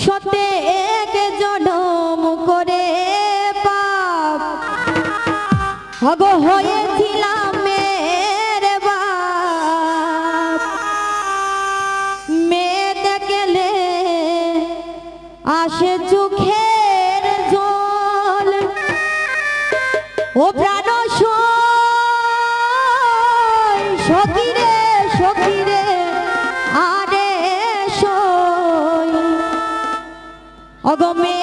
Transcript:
সতে এক জনম করে পাপ। হগ হয়েছিলাম মেরে বাপ। মেয়ে দেখলে আসে চোখের জল। ও প্রাণ সখিরে অগমে